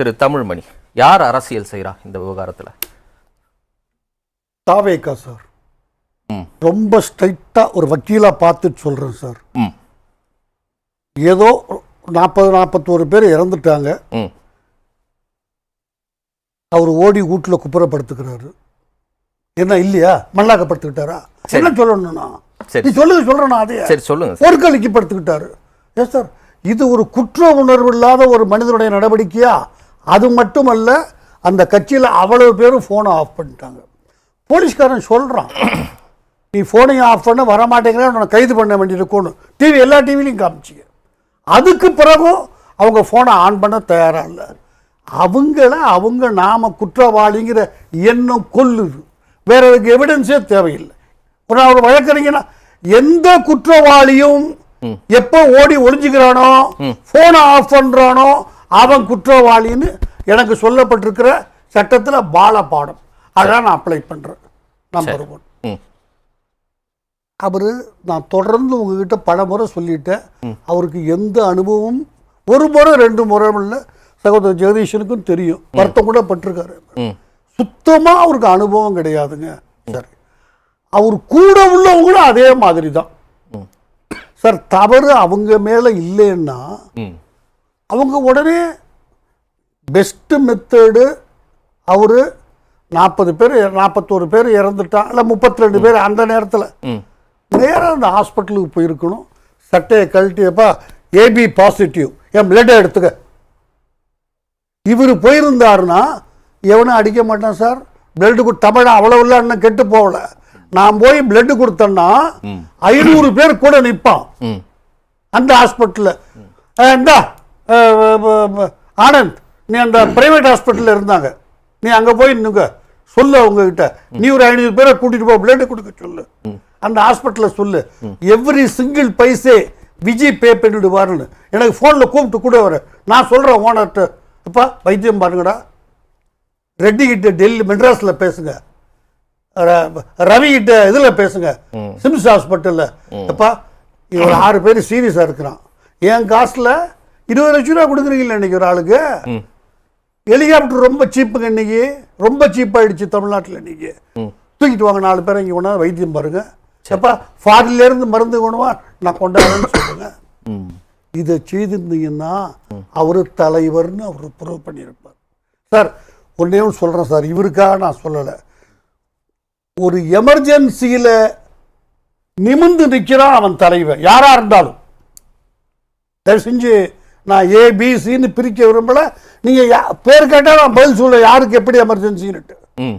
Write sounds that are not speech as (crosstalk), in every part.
திரு தமிழ்மணி யார் அரசியல் செய்றா இந்த விவகாரத்துல? தாவேக்கா சார். ரொம்ப ஸ்ட்ரைட்டாக ஒரு வக்கீலாக பார்த்துட்டு சொல்கிறேன் சார். ஏதோ நாற்பது நாற்பத்தோரு பேர் இறந்துட்டாங்க. அவர் ஓடி வீட்டில் குப்புறப்படுத்துக்கிறாரு என்ன இல்லையா? மல்லாக்கப்படுத்திக்கிட்டாரா? என்ன சொல்லணும்னா. நீ சொல்லுங்க சொல்கிறேன் நான் அதே? சரி சொல்லுங்க சார். போர்க்களிக்கு படுத்துக்கிட்டாரு. எஸ் சார் இது ஒரு குற்ற உணர்வு இல்லாத ஒரு மனிதனுடைய நடவடிக்கையா? அது மட்டுமல்ல அந்த கட்சியில் அவ்வளவு பேரும் ஃபோனை ஆஃப் பண்ணிட்டாங்க. போலீஸ்காரன் சொல்கிறான் (clears throat) நீ ஃபோனையும் ஆஃப் பண்ண வரமாட்டேங்கிற உன்னை கைது பண்ண வேண்டியிருக்கும்னு டிவி எல்லா டிவிலையும் காமிச்சிங்க அதுக்கு பிறகும் அவங்க ஃபோனை ஆன் பண்ண தயாராக இல்லை. அவங்கள அவங்க நாம குற்றவாளிங்கிற எண்ணம் கொல்லுது வேற அதுக்கு எவிடன்ஸே தேவையில்லை. ஒரு ஒரு வழக்கறிஞனா எந்த குற்றவாளியும் எப்போ ஓடி ஒளிஞ்சுக்கிறானோ போனை ஆஃப் பண்றானோ அவன் குற்றவாளின்னு எனக்கு சொல்லப்பட்டிருக்கிற சட்டத்துல பால பாடம். அதான் நான் அப்ளை பண்றேன். நம்பர் ஒன் அவர் நான் தொடர்ந்து உங்ககிட்ட பல முறை சொல்லிட்டேன். அவருக்கு எந்த அனுபவம் ஒரு முறை ரெண்டு முறை இல்லை. சகோதரர் ஜெகதீஷனுக்கும் தெரியும். வருத்தம் கூட பட்டிருக்காரு. ம். சுத்தமா அவருக்கு அனுபவம் கிடையாதுங்க. சரி. அவர் கூட உள்ளவங்களும் அதே மாதிரி தான். சார் தவறு அவங்க மேல இல்லைன்னா அவங்க உடனே பெஸ்ட் மெத்தடு அவர் நாற்பது பேர் நாற்பத்தோரு பேர் இறந்துட்டான் இல்லை முப்பத்தி ரெண்டு பேர் அந்த நேரத்தில். நேராக அந்த ஹாஸ்பிட்டலுக்கு போயிருக்கணும். சட்டையை கழட்டியப்பா ஏபி பாசிட்டிவ் என் பிளட்டை எடுத்துக்க. இவர் போயிருந்தாருன்னா எவனும் அடிக்க மாட்டான் சார். பிளட்டு கொடு தமிழ் அவ்வளவு இன்னும் கெட்டு போகல. நான் போய் பிளட்டு கொடுத்தேன்னா ஐநூறு பேர் கூட நிற்பான் அந்த ஹாஸ்பிட்டலில் இந்தா ஆனந்த் நீ அந்த பிரைவேட் ஹாஸ்பிட்டலில் இருந்தாங்க. நீ அங்கே போய் நின்னுங்க சொல்லு அவங்ககிட்ட. நீ ஒரு ஐநூறு பேரை கூட்டிட்டு போ பிளட் கொடுக்க சொல்லு. அந்த ஹாஸ்பிட்டலில் சொல்லு. Every single paise Vijay pay பண்ணிடுவாருன்னு. எனக்கு ஃபோனில் கூப்பிட்டு கூட வர. நான் சொல்கிறேன் ஓனர்கிட்ட அப்பா வைத்தியம் பாருங்கடா. ரெட்டி கிட்ட டெல்லி மெட்ராஸில் பேசுங்க. ரவி கிட்ட இதில் பேசுங்க. சிம்ஸ் ஹாஸ்பிட்டலில் அப்பா இவர் ஆறு பேர் சீரியஸாக இருக்கிறான். என் காசில் இருபது லட்ச ரூபா கொடுக்குறீங்களா இன்னைக்கு ஒரு ஆளுக்கு? ஹெலிகாப்டர் ரொம்ப சீப்புங்க இன்னைக்கு. ரொம்ப சீப்பாயிடுச்சு தமிழ்நாட்டில் இன்னைக்கு. தூக்கிட்டு வாங்க நாலு பேரை இங்கே கொண்டாந்து வைத்தியம் பாருங்க. எப்பா ஃபாரின்லேருந்து மருந்து கொண்டுவா நான் கொண்டாடுறேன்னு சொல்லுங்க. இதை செய்திருந்தீங்கன்னா அவர் தலைவர்னு அவர் ப்ரூவ் பண்ணியிருப்பார். சார் ஒன்றே ஒன்று சொல்கிறேன் சார் இவருக்காக நான் சொல்லலை. ஒரு எமர்ஜென்சியில் நிமிர்ந்து நிற்கிறான் அவன் தலைவன் யாராக இருந்தாலும். தயவு செஞ்சு நான் ஏபிசின்னு பிரிக்க விரும்பல. நீங்கள் யா பேர் கேட்டால் நான் பதில் சொல்ல யாருக்கு எப்படி எமர்ஜென்சின்னுட்டு ம்.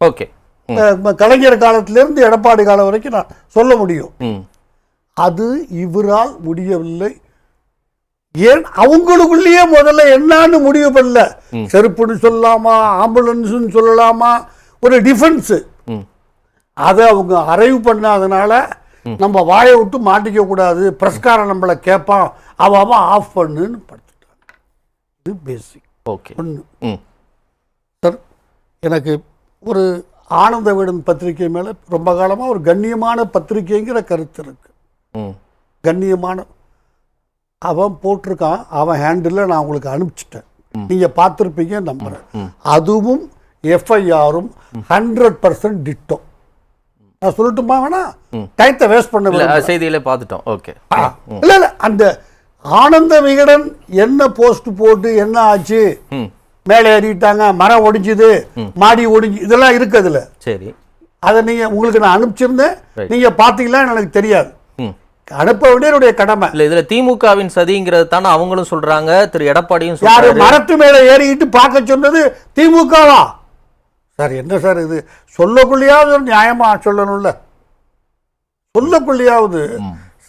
ஓகே. கலைஞர் காலத்திலேருந்து எடப்பாடி காலம் வரைக்கும் நான் சொல்ல முடியும். அது இவரால் முடியவில்லை. ஏன்? அவங்களுக்குள்ளேயே முதல்ல என்னன்னு முடிவு பண்ணல. செருப்புன்னு சொல்லலாமா? ஆம்புலன்ஸ்னு சொல்லலாமா? ஒரு டிஃபென்ஸு அதை அவங்க அரைவு பண்ணாதனால நம்ம வாயை விட்டு மாட்டிக்க கூடாது பிரஸ்காரன் நம்மளை கேட்பான் அவன் அவன் ஆஃப் பண்ணுன்னு படுத்துட்டாங்க இது பேசிக் ஓகே. ஒன்று சார் எனக்கு ஒரு ஆனந்த வீடன் பத்திரிகை மேலே ரொம்ப காலமாக ஒரு கண்ணியமான பத்திரிகைங்கிற கருத்து இருக்கு. கண்ணியமான அவன் போட்டிருக்கான் அவன் ஹேண்டில் நான் உங்களுக்கு அனுப்பிச்சிட்டேன். நீங்கள் பார்த்துருப்பீங்க நம்புறேன். அதுவும் எஃப்ஐஆரும் ஹண்ட்ரட் பர்சன்ட் டிட்டோ நான் சொல்லட்டுமா வேணா? டயத்தை வேஸ்ட் பண்ண. செய்தியிலே பார்த்துட்டோம். ஓகே இல்ல இல்ல அந்த ஆனந்த விகடன் என்ன போஸ்ட் போட்டு என்ன ஆச்சு? மேலே ஏறிட்டாங்க மரம் ஒடிஞ்சுது மாடி ஒடிஞ்சு இதெல்லாம் இருக்கு அதுல சரி. அதை நீங்க உங்களுக்கு நான் அனுப்பிச்சிருந்தேன். நீங்க பாத்தீங்களா எனக்கு தெரியாது. அனுப்ப வேண்டிய என்னுடைய கடமை. இல்ல இதுல திமுகவின் சதிங்கிறது தானே அவங்களும் சொல்றாங்க திரு எடப்பாடியும் யாரு மரத்து மேல ஏறிக்கிட்டு பார்க்க சொன்னது திமுகவா? சார் என்ன சார் இது? சொல்லக்குள்ளேயாவது ஒரு நியாயமா சொல்லணும்ல? சொல்லக்குள்ளேயாவது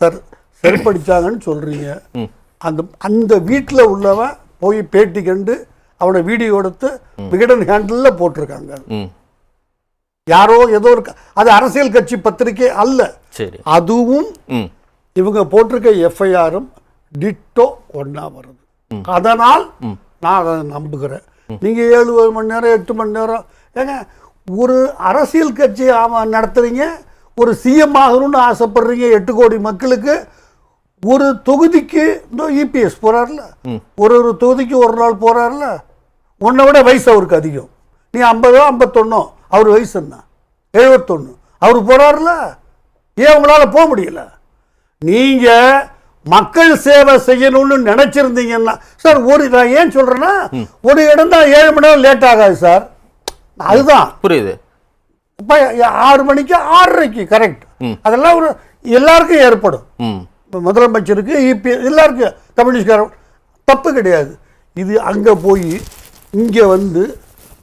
சார் செருப்படிச்சாங்கன்னு சொல்றீங்க. ம். அந்த அந்த வீட்டில் உள்ளவன் போய் பேட்டி கண்டு அவனை வீடியோ எடுத்து விகடன் ஹேண்டில் போட்டிருக்காங்க. யாரோ ஏதோ ஒரு அது அரசியல் கட்சி பத்திரிகை அல்ல. சரி. அதுவும் இவங்க போட்டிருக்க எஃப்ஐஆரும் டிட்டோ ஒன்றா வருது. அதனால் நான் அதை நம்புகிறேன். நீங்கள் ஏழு மணி நேரம் எட்டு மணி நேரம் ஏங்க ஒரு அரசியல் கட்சி ஆமா நடத்துறீங்க ஒரு சிஎம் ஆகணும்னு ஆசைப்படுறீங்க எட்டு கோடி மக்களுக்கு ஒரு தொகுதிக்கு இந்த இபிஎஸ் போறாருல ஒரு ஒரு தொகுதிக்கு ஒரு நாள் போறாருல உன்னை விட வயசு அவருக்கு அதிகம். நீ ஐம்பதோ ஐம்பத்தொன்னோ அவர் வயசு என்ன? எழுபத்தொன்று அவர் போறாருல ஏன் உங்களால் போக முடியல? நீங்க மக்கள் சேவை செய்யணும்னு நினைச்சிருந்தீங்கன்னா சார் ஒரு நான் ஏன் சொல்றேன்னா ஒரு இடம் தான் ஏழு மணி நேரம் லேட் ஆகாது சார். அதுதான். புரியுது. இப்போ ஆறு மணிக்கு ஆறரைக்கு கரெக்ட் அதெல்லாம் ஒரு எல்லாருக்கும் ஏற்படும். முதலமைச்சருக்கு இபி எல்லாருக்கும் கம்யூனிஸ்ட்காரன் தப்பு கிடையாது. இது அங்கே போய் இங்கே வந்து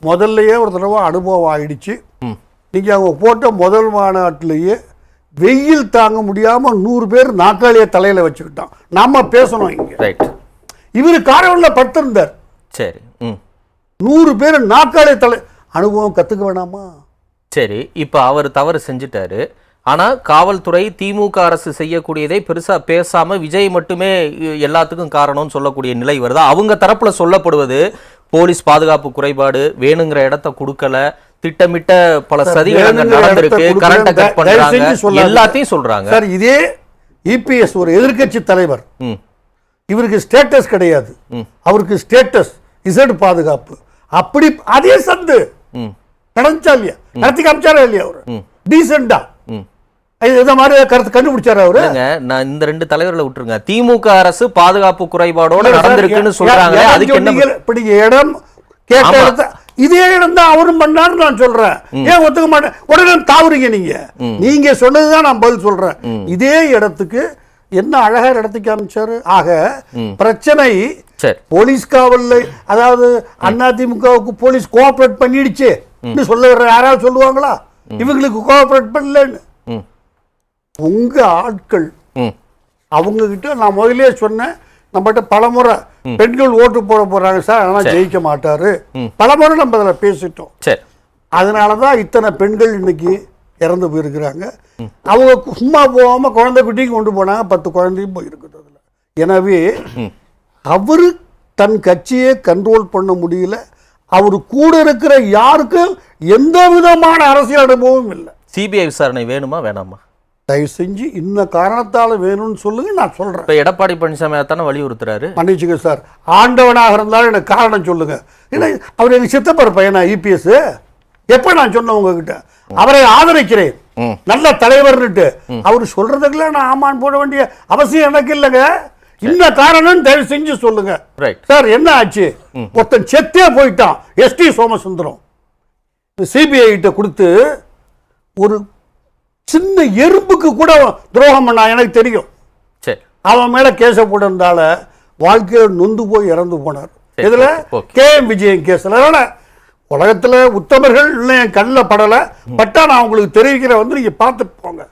முதல்லையே ஒரு தடவை அனுபவம் ஆயிடுச்சு. ம். நீங்கள் அவங்க போட்ட முதல் மாநாட்டிலேயே வெயில் தாங்க முடியாமல் நூறு பேர் நாற்காலியை தலையில் வச்சுக்கிட்டான். நாம பேசணும் இங்கே. ரைட் இவர் காரவனில் படுத்திருந்தார். சரி. நூறு பேர் நாற்காலி தலை அனுபவம் கற்றுக்க வேணாமா? சரி இப்போ அவர் தவறு செஞ்சிட்டாரு. ஆனா காவல்துறை திமுக அரசு செய்யக்கூடியதை பெருசா பேசாம விஜய் மட்டுமே எல்லாத்துக்கும் காரணம்னு சொல்லக்கூடிய நிலை வருதா? அவங்க தரப்புல சொல்லப்படுவது போலீஸ் பாதுகாப்பு குறைபாடு வேணுங்கிற இடத்த கொடுக்கல திட்டமிட்ட பல சதிகள் நடந்திருக்கு கட். எல்லாத்தையும் சொல்றாங்க. சார் இதே இபிஎஸ் ஒரு எதிர்க்கட்சி தலைவர். இவருக்கு ஸ்டேட்டஸ் கிடையாது. அவருக்கு ஸ்டேட்டஸ் இசட் பாதுகாப்பு. அப்படி அதே சந்து. நடந்துச்சா இல்லையா நடத்தி காமிச்சாரா இல்லையா அவரு டீசெண்டா இதை மாதிரி கருத்து கண்டுபிடிச்சாரு அவரு நான் இந்த ரெண்டு தலைவர்களை விட்டுருங்க திமுக அரசு பாதுகாப்பு குறைபாடோட நடந்திருக்குன்னு சொல்றாங்க அதுக்கு என்ன? இப்படி இடம் கேட்ட. இடத்த இதே இடம் தான் அவரும் பண்ணாரு நான் சொல்றேன். ஏன் ஒத்துக்க மாட்டேன் உடனே தாவுறீங்க நீங்க நீங்க சொன்னதுதான் நான் பதில் சொல்றேன். இதே இடத்துக்கு என்ன அழகா இடத்துக்கு அமைச்சாரு ஆக பிரச்சனை சரி. போலீஸ் காவல்ல அதாவது அதிமுகவுக்கு போலீஸ் கோஆபரேட் பண்ணிடுச்சு. சொல்ல யாராவது சொல்லுவாங்களா? இவங்களுக்கு கோஆபரேட் பண்ணலன்னு. உங்க ஆட்கள் அவங்க கிட்ட நான் முதல்லயே சொன்னேன் நம்மகிட்ட பலமுறை பெண்கள் ஓட்டு போட போறாங்க சார் ஆனால் ஜெயிக்க மாட்டாரு. பலமுறை நம்ம அதில் பேசிட்டோம். அதனால தான் இத்தனை பெண்கள் இன்னைக்கு இறந்து போயிருக்கிறாங்க. அவங்க சும்மா போகாம குழந்தை குட்டியும் கொண்டு போனாங்க பத்து குழந்தையும் போயிருக்குது அதில். எனவே அவரு தன் கட்சியை கண்ட்ரோல் பண்ண முடியல. அவர் கூட இருக்கிற யாருக்கும் எந்த விதமான அரசியல் அனுபவமும் இல்லை. சிபிஐ விசாரணை வேணுமா வேணாமா? தயவு செஞ்சு இந்த காரணத்தால வேணும்னு சொல்லுங்க நான் சொல்றேன். இப்ப எடப்பாடி பழனிசாமி தானே வலியுறுத்துறாரு? மன்னிச்சுங்க சார் ஆண்டவனாக இருந்தாலும் எனக்கு காரணம் சொல்லுங்க. ஏன்னா அவர் எங்க சித்தப்பர் பையனா இபிஎஸ் எப்ப நான் சொன்னேன் உங்ககிட்ட? அவரை ஆதரிக்கிறேன். நல்ல தலைவர்னுட்டு அவர் சொல்றதுக்கெல்லாம் நான் ஆமான் போட வேண்டிய அவசியம் எனக்கு இல்லைங்க. இந்த காரணம் தயவு செஞ்சு சொல்லுங்க. சார் என்ன ஆச்சு? ஒருத்தன் செத்தே போயிட்டான். எஸ்டி சோமசுந்தரம். சிபிஐ கிட்ட கொடுத்து ஒரு சின்ன எறும்புக்கு கூட துரோகம் பண்ணா எனக்கு தெரியும். அவன் மேல கேஸ போட்டிருந்தால வாழ்க்கையில நொந்து போய் இறந்து போனார். இதுல. கே எம் விஜயன் கேஸ்ல உலகத்துல உத்தமர்கள் என் கண்ணில் படலை. பட்டா நான் உங்களுக்கு தெரிவிக்கிறேன். வந்து நீங்க பார்த்துட்டு போங்க.